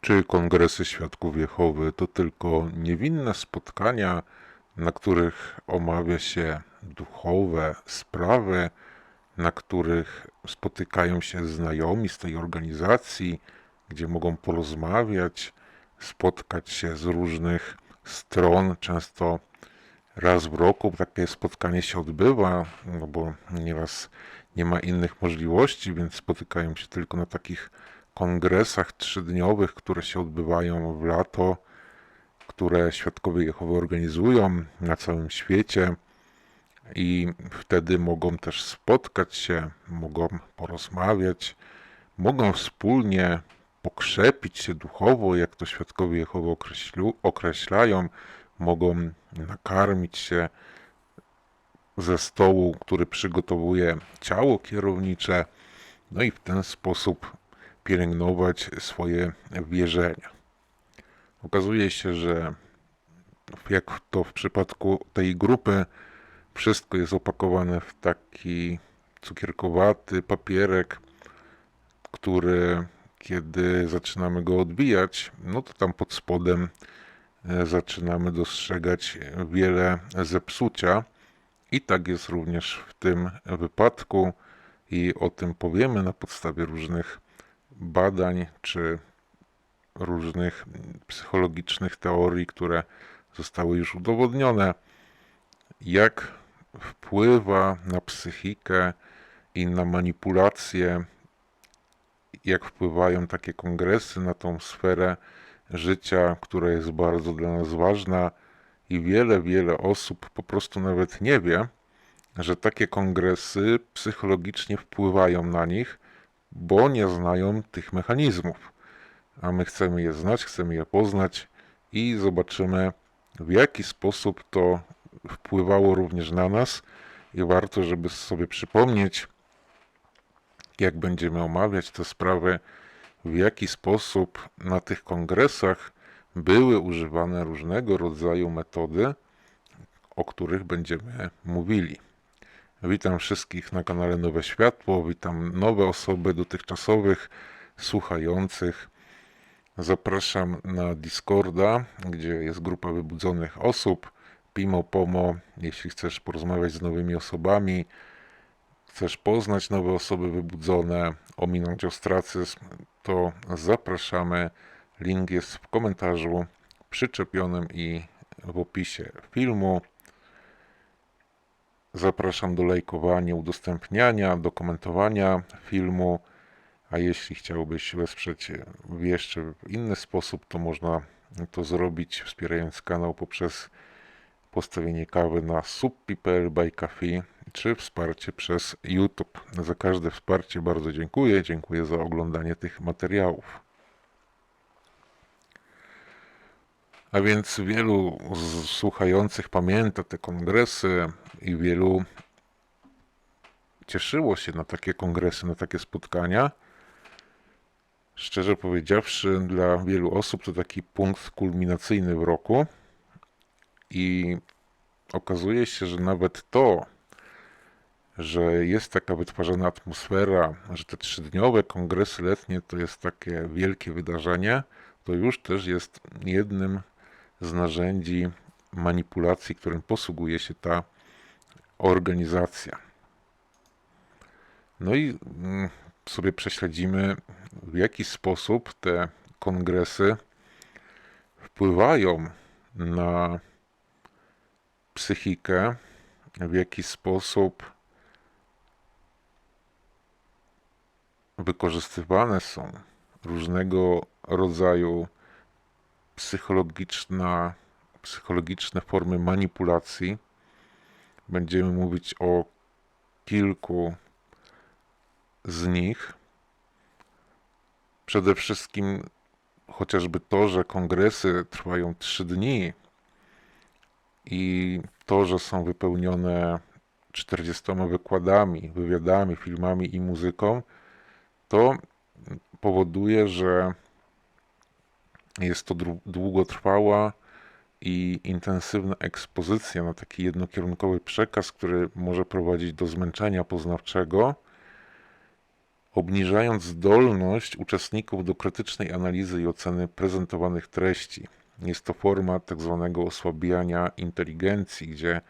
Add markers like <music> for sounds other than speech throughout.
Czy kongresy świadków Jehowy to tylko niewinne spotkania, na których omawia się duchowe sprawy, na których spotykają się znajomi z tej organizacji, gdzie mogą porozmawiać, spotkać się z różnych stron, często raz w roku takie spotkanie się odbywa, no bo nieraz nie ma innych możliwości, więc spotykają się tylko na takich kongresach trzydniowych, które się odbywają w lato, które Świadkowie Jehowy organizują na całym świecie i wtedy mogą też spotkać się, mogą porozmawiać, mogą wspólnie pokrzepić się duchowo, jak to Świadkowie Jehowy określu, określają, mogą nakarmić się ze stołu, który przygotowuje ciało kierownicze, no i w ten sposób pielęgnować swoje wierzenia. Okazuje się, że jak to w przypadku tej grupy, wszystko jest opakowane w taki cukierkowaty papierek, który kiedy zaczynamy go odbijać, no to tam pod spodem e, zaczynamy dostrzegać wiele zepsucia. I tak jest również w tym wypadku i o tym powiemy na podstawie różnych badań czy różnych psychologicznych teorii, które zostały już udowodnione, jak wpływa na psychikę i na manipulację, jak wpływają takie kongresy na tą sferę życia, która jest bardzo dla nas ważna i wiele, wiele osób po prostu nawet nie wie, że takie kongresy psychologicznie wpływają na nich, bo nie znają tych mechanizmów. A my chcemy je znać, chcemy je poznać i zobaczymy, w jaki sposób to wpływało również na nas i warto, żeby sobie przypomnieć, jak będziemy omawiać te sprawy, w jaki sposób na tych kongresach były używane różnego rodzaju metody, o których będziemy mówili. Witam wszystkich na kanale Nowe Światło, witam nowe osoby dotychczasowych słuchających. Zapraszam na Discorda, gdzie jest grupa wybudzonych osób. Pimo Pomo, jeśli chcesz porozmawiać z nowymi osobami, chcesz poznać nowe osoby wybudzone, ominąć ostracyzm, to zapraszamy. Link jest w komentarzu przyczepionym i w opisie filmu. Zapraszam do lajkowania, udostępniania, do komentowania filmu. A jeśli chciałbyś wesprzeć w jeszcze inny sposób, to można to zrobić wspierając kanał poprzez postawienie kawy na subpi.pl by Coffee czy wsparcie przez YouTube. Za każde wsparcie bardzo dziękuję. Dziękuję za oglądanie tych materiałów. A więc wielu z słuchających pamięta te kongresy i wielu cieszyło się na takie kongresy, na takie spotkania. Szczerze powiedziawszy, dla wielu osób to taki punkt kulminacyjny w roku i okazuje się, że nawet to, że jest taka wytwarzana atmosfera, że te trzydniowe kongresy letnie to jest takie wielkie wydarzenie, to już też jest jednym z narzędzi manipulacji, którym posługuje się ta organizacja. No i mm, sobie prześledzimy, w jaki sposób te kongresy wpływają na psychikę, w jaki sposób wykorzystywane są różnego rodzaju psychologiczna, psychologiczne formy manipulacji. Będziemy mówić o kilku z nich. Przede wszystkim chociażby to, że kongresy trwają trzy dni i to, że są wypełnione 40 wykładami, wywiadami, filmami i muzyką, to powoduje, że jest to długotrwała i intensywna ekspozycja na taki jednokierunkowy przekaz, który może prowadzić do zmęczenia poznawczego obniżając zdolność uczestników do krytycznej analizy i oceny prezentowanych treści. Jest to forma tak zwanego osłabiania inteligencji, gdzie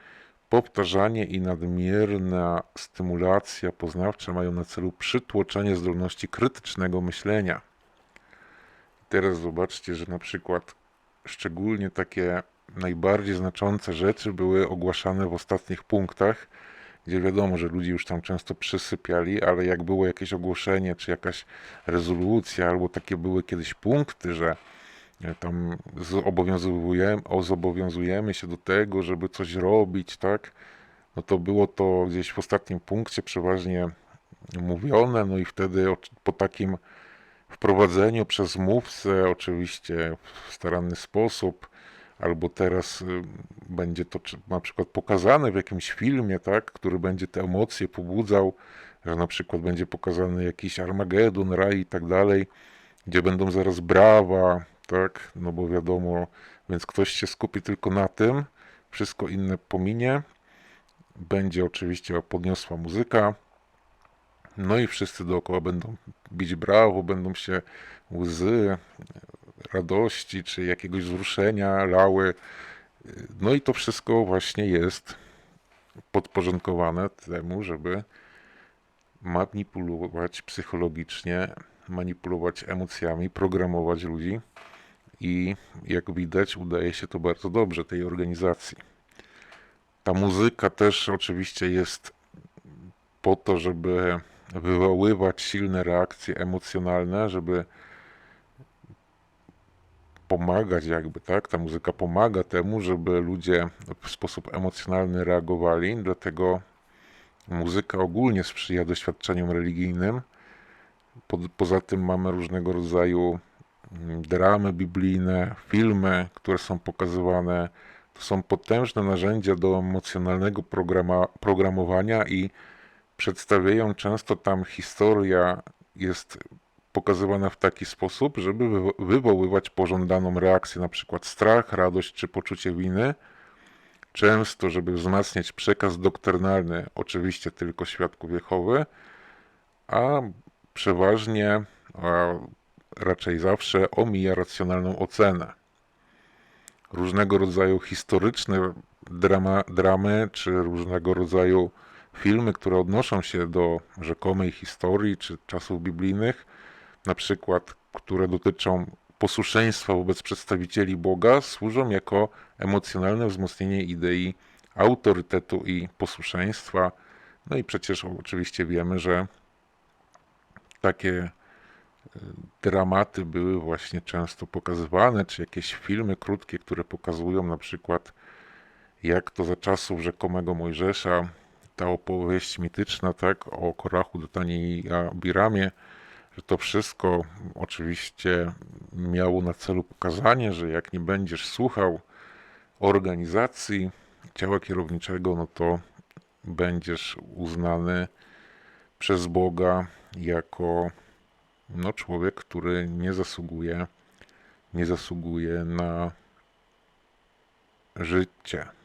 powtarzanie i nadmierna stymulacja poznawcza mają na celu przytłoczenie zdolności krytycznego myślenia. Teraz zobaczcie, że na przykład szczególnie takie najbardziej znaczące rzeczy były ogłaszane w ostatnich punktach, gdzie wiadomo, że ludzie już tam często przysypiali, ale jak było jakieś ogłoszenie, czy jakaś rezolucja, albo takie były kiedyś punkty, że e, tam zobowiązujemy, zobowiązujemy się do tego, żeby coś robić, tak? No to było to gdzieś w ostatnim punkcie przeważnie mówione, no i wtedy po takim wprowadzeniu przez mówcę, oczywiście w staranny sposób, albo teraz y, będzie to na przykład pokazane w jakimś filmie, tak, który będzie te emocje pobudzał, że na przykład będzie pokazany jakiś Armagedon, raj i tak dalej, gdzie będą zaraz brawa, tak, no bo wiadomo, więc ktoś się skupi tylko na tym, wszystko inne pominie, będzie oczywiście podniosła muzyka, no i wszyscy dookoła będą bić brawo, będą się łzy radości czy jakiegoś wzruszenia lały. No i to wszystko właśnie jest podporządkowane temu, żeby manipulować psychologicznie, manipulować emocjami, programować ludzi i jak widać udaje się to bardzo dobrze tej organizacji. Ta muzyka też oczywiście jest po to, żeby wywoływać silne reakcje emocjonalne, żeby pomagać jakby, tak? Ta muzyka pomaga temu, żeby ludzie w sposób emocjonalny reagowali, dlatego muzyka ogólnie sprzyja doświadczeniom religijnym. Po, poza tym mamy różnego rodzaju mm, dramy biblijne, filmy, które są pokazywane. To są potężne narzędzia do emocjonalnego programa, programowania i przedstawiają często tam historia jest pokazywana w taki sposób, żeby wywoływać pożądaną reakcję, na przykład strach, radość czy poczucie winy. Często, żeby wzmacniać przekaz doktrynalny, oczywiście tylko świadków Jehowy, a przeważnie, a raczej zawsze omija racjonalną ocenę. Różnego rodzaju historyczne drama, dramy, czy różnego rodzaju filmy, które odnoszą się do rzekomej historii czy czasów biblijnych, na przykład, które dotyczą posłuszeństwa wobec przedstawicieli Boga, służą jako emocjonalne wzmocnienie idei autorytetu i posłuszeństwa. No i przecież oczywiście wiemy, że takie e, dramaty były właśnie często pokazywane, czy jakieś filmy krótkie, które pokazują na przykład jak to za czasów rzekomego Mojżesza ta opowieść mityczna, tak, o Korachu, Datanie i Abiramie, że to wszystko oczywiście miało na celu pokazanie, że jak nie będziesz słuchał organizacji ciała kierowniczego, no to będziesz uznany przez Boga jako no, człowiek, który nie zasługuje, nie zasługuje na życie.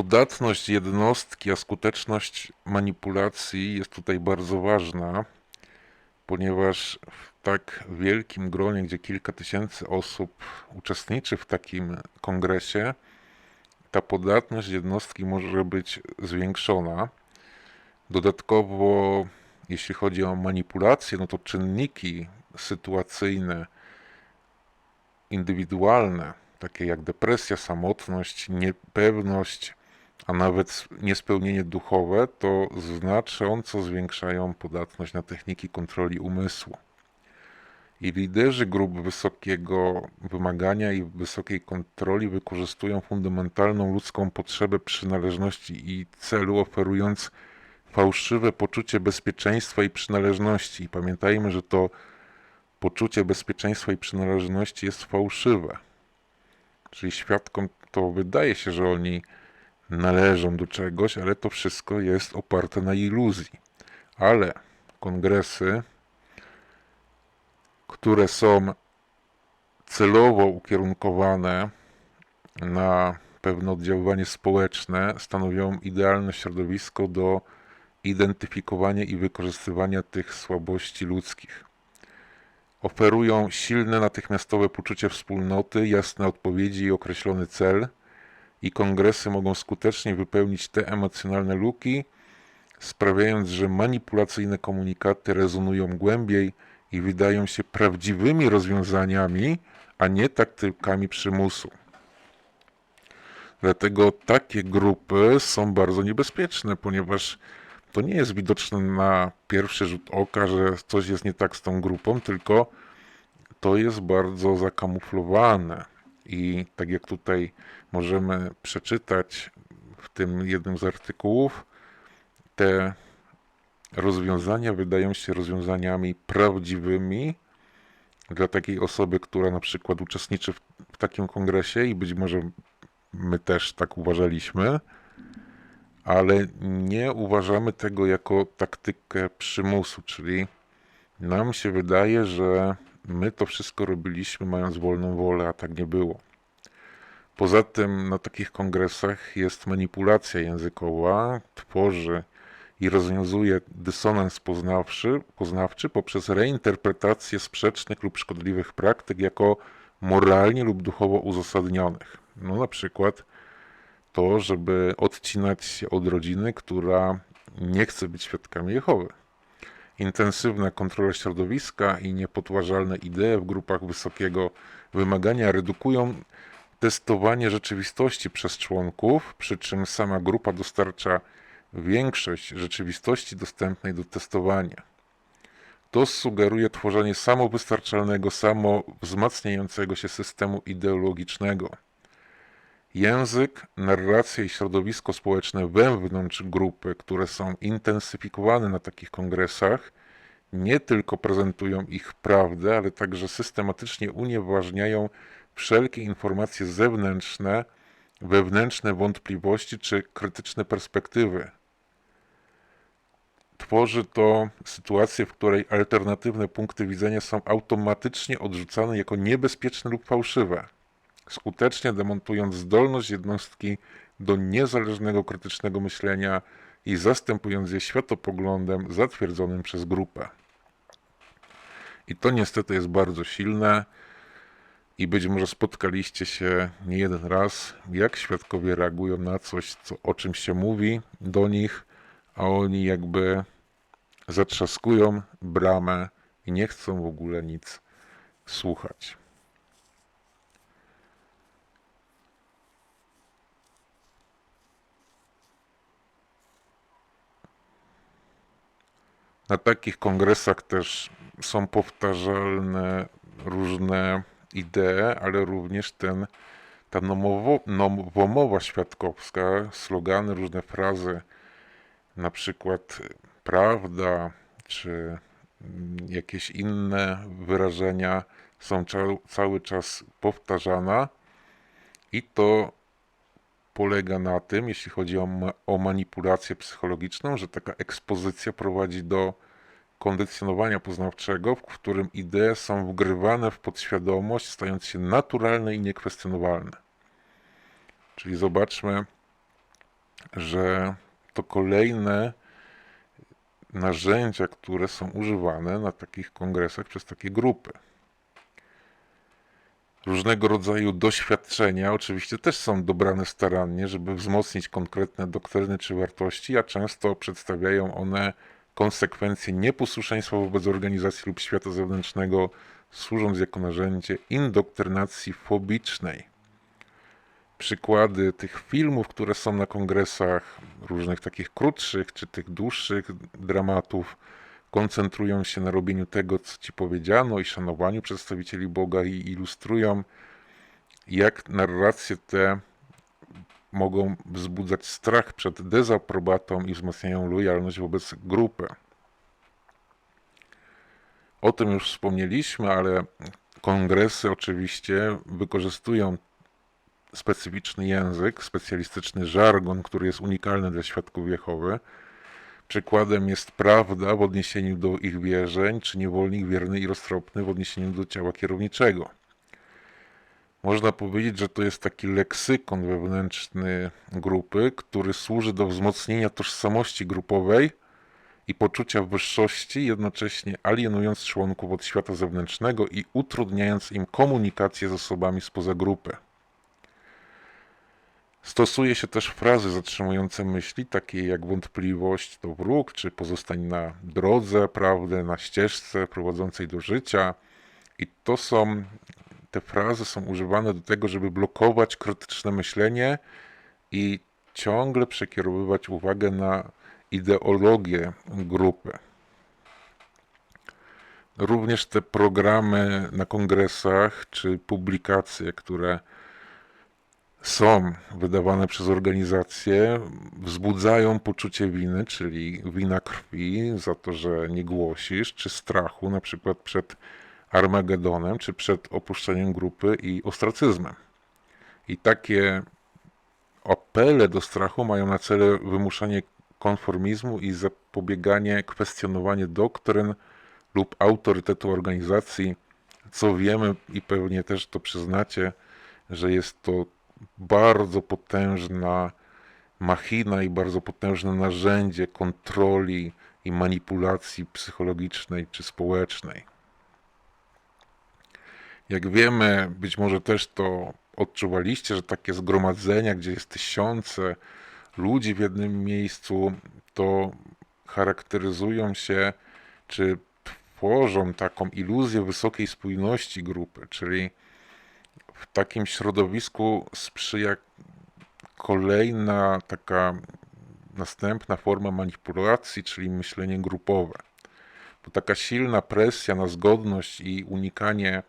Podatność jednostki, a skuteczność manipulacji jest tutaj bardzo ważna, ponieważ w tak wielkim gronie, gdzie kilka tysięcy osób uczestniczy w takim kongresie, ta podatność jednostki może być zwiększona. Dodatkowo, jeśli chodzi o manipulację, no to czynniki sytuacyjne, indywidualne, takie jak depresja, samotność, niepewność, a nawet niespełnienie duchowe, to znacząco zwiększają podatność na techniki kontroli umysłu. I liderzy grup wysokiego wymagania i wysokiej kontroli wykorzystują fundamentalną ludzką potrzebę przynależności i celu, oferując fałszywe poczucie bezpieczeństwa i przynależności. I pamiętajmy, że to poczucie bezpieczeństwa i przynależności jest fałszywe. Czyli świadkom to wydaje się, że oni należą do czegoś, ale to wszystko jest oparte na iluzji. Ale kongresy, które są celowo ukierunkowane na pewne oddziaływanie społeczne stanowią idealne środowisko do identyfikowania i wykorzystywania tych słabości ludzkich. Oferują silne, natychmiastowe poczucie wspólnoty, jasne odpowiedzi i określony cel, i kongresy mogą skutecznie wypełnić te emocjonalne luki, sprawiając, że manipulacyjne komunikaty rezonują głębiej i wydają się prawdziwymi rozwiązaniami, a nie taktykami przymusu. Dlatego takie grupy są bardzo niebezpieczne, ponieważ to nie jest widoczne na pierwszy rzut oka, że coś jest nie tak z tą grupą, tylko to jest bardzo zakamuflowane. I tak jak tutaj możemy przeczytać w tym jednym z artykułów, te rozwiązania wydają się rozwiązaniami prawdziwymi dla takiej osoby, która na przykład uczestniczy w, w takim kongresie i być może my też tak uważaliśmy, ale nie uważamy tego jako taktykę przymusu, czyli nam się wydaje, że my to wszystko robiliśmy mając wolną wolę, a tak nie było. Poza tym na takich kongresach jest manipulacja językowa, tworzy i rozwiązuje dysonans poznawczy, poznawczy poprzez reinterpretację sprzecznych lub szkodliwych praktyk jako moralnie lub duchowo uzasadnionych. No na przykład to, żeby odcinać się od rodziny, która nie chce być świadkami Jehowy. Intensywna kontrola środowiska i niepodważalne idee w grupach wysokiego wymagania redukują testowanie rzeczywistości przez członków, przy czym sama grupa dostarcza większość rzeczywistości dostępnej do testowania. To sugeruje tworzenie samowystarczalnego, samowzmacniającego się systemu ideologicznego. Język, narracja i środowisko społeczne wewnątrz grupy, które są intensyfikowane na takich kongresach, nie tylko prezentują ich prawdę, ale także systematycznie unieważniają wszelkie informacje zewnętrzne, wewnętrzne wątpliwości czy krytyczne perspektywy. Tworzy to sytuację, w której alternatywne punkty widzenia są automatycznie odrzucane jako niebezpieczne lub fałszywe skutecznie demontując zdolność jednostki do niezależnego krytycznego myślenia i zastępując je światopoglądem zatwierdzonym przez grupę. I to niestety jest bardzo silne i być może spotkaliście się nie jeden raz, jak świadkowie reagują na coś, co, o czym się mówi do nich, a oni jakby zatrzaskują bramę i nie chcą w ogóle nic słuchać. Na takich kongresach też są powtarzalne różne idee, ale również ten, ta nowowo, nowomowa świadkowska, slogany, różne frazy, na przykład prawda, czy jakieś inne wyrażenia są cały czas powtarzane i to polega na tym, jeśli chodzi o, ma o manipulację psychologiczną, że taka ekspozycja prowadzi do kondycjonowania poznawczego, w którym idee są wgrywane w podświadomość, stając się naturalne i niekwestionowalne. Czyli zobaczmy, że to kolejne narzędzia, które są używane na takich kongresach przez takie grupy różnego rodzaju doświadczenia oczywiście też są dobrane starannie, żeby wzmocnić konkretne doktryny czy wartości, a często przedstawiają one konsekwencje nieposłuszeństwa wobec organizacji lub świata zewnętrznego, służąc jako narzędzie indoktrynacji fobicznej. Przykłady tych filmów, które są na kongresach, różnych takich krótszych czy tych dłuższych dramatów, koncentrują się na robieniu tego, co ci powiedziano i szanowaniu przedstawicieli Boga i ilustrują, jak narracje te mogą wzbudzać strach przed dezaprobatą i wzmacniają lojalność wobec grupy. O tym już wspomnieliśmy, ale kongresy oczywiście wykorzystują specyficzny język, specjalistyczny żargon, który jest unikalny dla świadków Jehowy, Przykładem jest prawda w odniesieniu do ich wierzeń, czy niewolnik wierny i roztropny w odniesieniu do ciała kierowniczego. Można powiedzieć, że to jest taki leksykon wewnętrzny grupy, który służy do wzmocnienia tożsamości grupowej i poczucia wyższości, jednocześnie alienując członków od świata zewnętrznego i utrudniając im komunikację z osobami spoza grupy. Stosuje się też frazy zatrzymujące myśli, takie jak wątpliwość to wróg, czy pozostań na drodze prawdy, na ścieżce prowadzącej do życia. I to są, te frazy są używane do tego, żeby blokować krytyczne myślenie i ciągle przekierowywać uwagę na ideologię grupy. Również te programy na kongresach czy publikacje, które są wydawane przez organizacje, wzbudzają poczucie winy, czyli wina krwi za to, że nie głosisz, czy strachu, na przykład przed Armagedonem, czy przed opuszczeniem grupy i ostracyzmem. I takie apele do strachu mają na celu wymuszanie konformizmu i zapobieganie kwestionowaniu doktryn lub autorytetu organizacji, co wiemy i pewnie też to przyznacie, że jest to bardzo potężna machina i bardzo potężne narzędzie kontroli i manipulacji psychologicznej czy społecznej. Jak wiemy, być może też to odczuwaliście, że takie zgromadzenia, gdzie jest tysiące ludzi w jednym miejscu, to charakteryzują się czy tworzą taką iluzję wysokiej spójności grupy, czyli w takim środowisku sprzyja kolejna taka następna forma manipulacji, czyli myślenie grupowe. Bo taka silna presja na zgodność i unikanie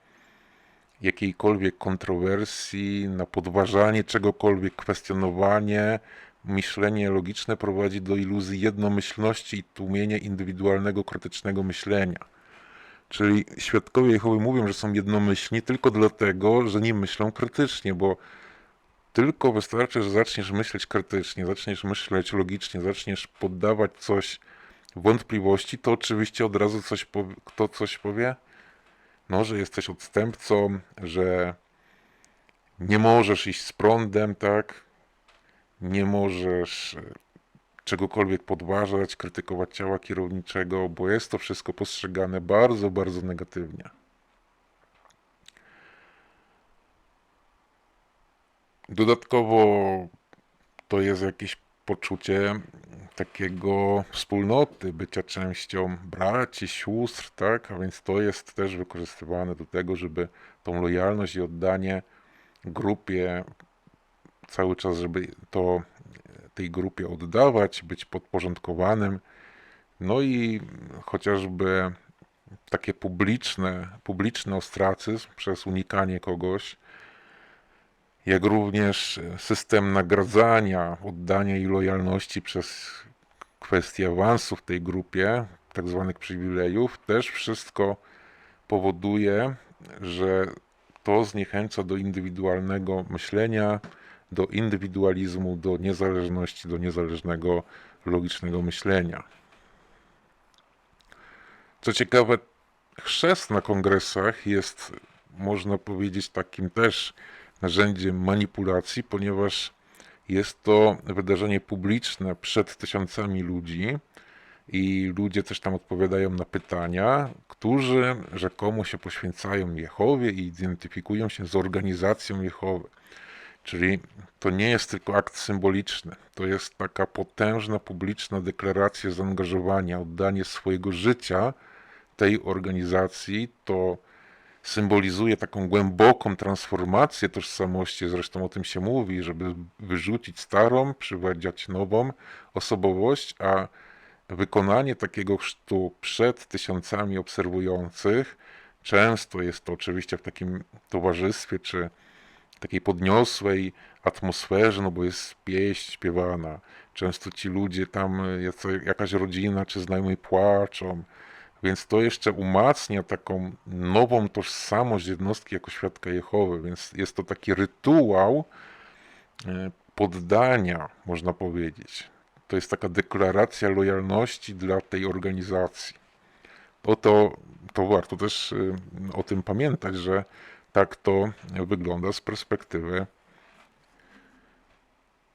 jakiejkolwiek kontrowersji, na podważanie czegokolwiek, kwestionowanie, myślenie logiczne prowadzi do iluzji jednomyślności i tłumienia indywidualnego, krytycznego myślenia. Czyli świadkowie Jehowy mówią, że są jednomyślni tylko dlatego, że nie myślą krytycznie, bo tylko wystarczy, że zaczniesz myśleć krytycznie, zaczniesz myśleć logicznie, zaczniesz poddawać coś wątpliwości, to oczywiście od razu coś powie, kto coś powie? No, że jesteś odstępcą, że nie możesz iść z prądem, tak? Nie możesz czegokolwiek podważać, krytykować ciała kierowniczego, bo jest to wszystko postrzegane bardzo, bardzo negatywnie. Dodatkowo to jest jakieś poczucie takiego wspólnoty, bycia częścią braci, sióstr, tak? A więc to jest też wykorzystywane do tego, żeby tą lojalność i oddanie grupie cały czas, żeby to tej grupie oddawać, być podporządkowanym. No i chociażby takie publiczne, publiczny ostracyzm przez unikanie kogoś, jak również system nagradzania, oddania i lojalności przez kwestię awansu w tej grupie, tak zwanych przywilejów, też wszystko powoduje, że to zniechęca do indywidualnego myślenia, do indywidualizmu, do niezależności, do niezależnego, logicznego myślenia. Co ciekawe, chrzest na kongresach jest, można powiedzieć, takim też narzędziem manipulacji, ponieważ jest to wydarzenie publiczne przed tysiącami ludzi i ludzie też tam odpowiadają na pytania, którzy rzekomo się poświęcają Jehowie i identyfikują się z organizacją Jehowy. Czyli to nie jest tylko akt symboliczny, to jest taka potężna publiczna deklaracja zaangażowania, oddanie swojego życia tej organizacji. To symbolizuje taką głęboką transformację tożsamości, zresztą o tym się mówi, żeby wyrzucić starą, przywadziać nową osobowość, a wykonanie takiego chrztu przed tysiącami obserwujących, często jest to oczywiście w takim towarzystwie czy takiej podniosłej atmosferze, no bo jest pieśń śpiewana. Często ci ludzie tam, jakaś rodzina czy znajomi płaczą, więc to jeszcze umacnia taką nową tożsamość jednostki jako świadka Jehowy, więc jest to taki rytuał e, poddania, można powiedzieć. To jest taka deklaracja lojalności dla tej organizacji. To, to, to warto też e, o tym pamiętać, że Tak to wygląda z perspektywy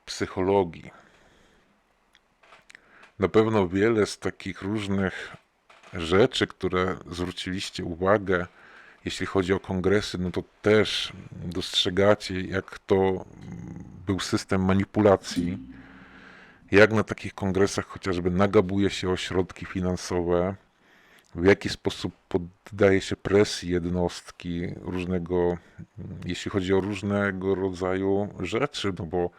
psychologii. Na pewno wiele z takich różnych rzeczy, które zwróciliście uwagę, jeśli chodzi o kongresy, no to też dostrzegacie, jak to był system manipulacji, jak na takich kongresach chociażby nagabuje się o środki finansowe, w jaki sposób poddaje się presji jednostki różnego, jeśli chodzi o różnego rodzaju rzeczy, no bo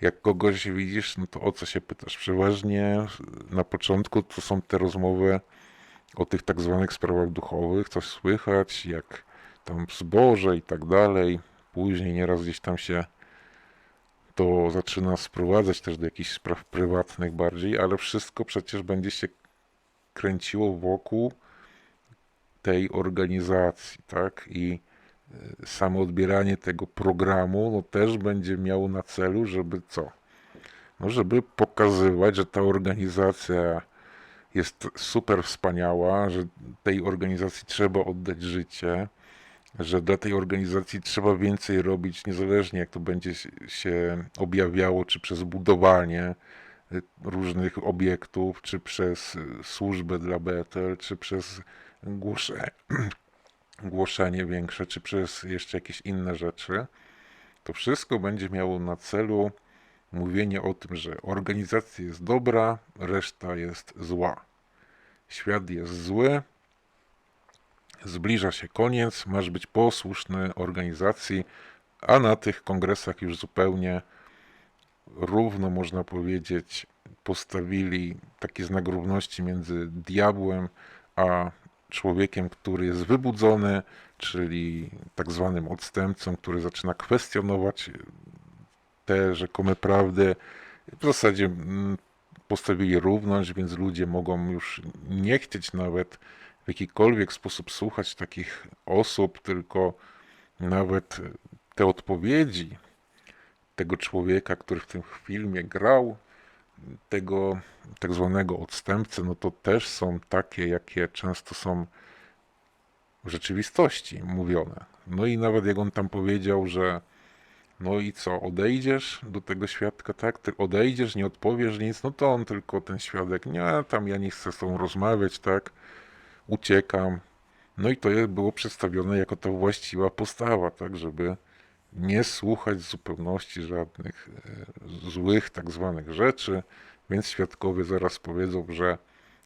jak kogoś widzisz, no to o co się pytasz? Przeważnie na początku to są te rozmowy o tych tak zwanych sprawach duchowych, coś słychać, jak tam zboże i tak dalej. Później nieraz gdzieś tam się to zaczyna sprowadzać też do jakichś spraw prywatnych bardziej, ale wszystko przecież będzie się kręciło wokół tej organizacji, tak? I y, samo odbieranie tego programu no też będzie miało na celu, żeby co? No, żeby pokazywać, że ta organizacja jest super wspaniała, że tej organizacji trzeba oddać życie, że dla tej organizacji trzeba więcej robić, niezależnie jak to będzie się objawiało, czy przez budowanie różnych obiektów, czy przez y, służbę dla BTL, czy przez głoszenie, <clears throat> głoszenie większe, czy przez jeszcze jakieś inne rzeczy. To wszystko będzie miało na celu mówienie o tym, że organizacja jest dobra, reszta jest zła. Świat jest zły, zbliża się koniec, masz być posłuszny organizacji, a na tych kongresach już zupełnie równo można powiedzieć postawili taki znak równości między diabłem a człowiekiem, który jest wybudzony, czyli tak zwanym odstępcą, który zaczyna kwestionować te rzekome prawdy. W zasadzie mm, postawili równość, więc ludzie mogą już nie chcieć nawet w jakikolwiek sposób słuchać takich osób, tylko nawet te odpowiedzi tego człowieka, który w tym filmie grał, tego tak zwanego odstępcy, no to też są takie, jakie często są w rzeczywistości mówione. No i nawet jak on tam powiedział, że no i co, odejdziesz do tego świadka, tak? Ty odejdziesz, nie odpowiesz nic, no to on tylko ten świadek, nie, tam ja nie chcę z tobą rozmawiać, tak? Uciekam. No i to było przedstawione jako ta właściwa postawa, tak? Żeby nie słuchać w zupełności żadnych e, złych tak zwanych rzeczy, więc świadkowie zaraz powiedzą, że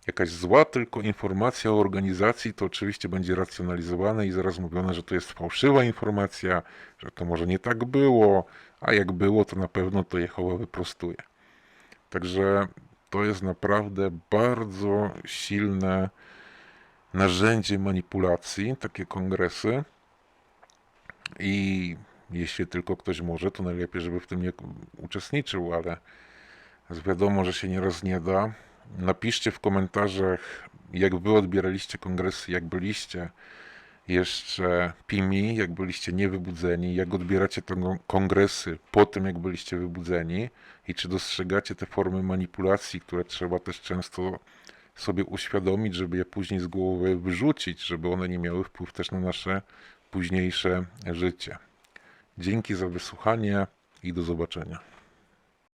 jakaś zła tylko informacja o organizacji, to oczywiście będzie racjonalizowane i zaraz mówione, że to jest fałszywa informacja, że to może nie tak było, a jak było, to na pewno to Jehowa wyprostuje. Także to jest naprawdę bardzo silne narzędzie manipulacji, takie kongresy. I jeśli tylko ktoś może, to najlepiej, żeby w tym nie uczestniczył, ale wiadomo, że się nieraz nie da. Napiszcie w komentarzach, jak wy odbieraliście kongresy, jak byliście jeszcze pimi, jak byliście niewybudzeni, jak odbieracie te kongresy po tym, jak byliście wybudzeni i czy dostrzegacie te formy manipulacji, które trzeba też często sobie uświadomić, żeby je później z głowy wyrzucić, żeby one nie miały wpływ też na nasze późniejsze życie. Dzięki za wysłuchanie i do zobaczenia.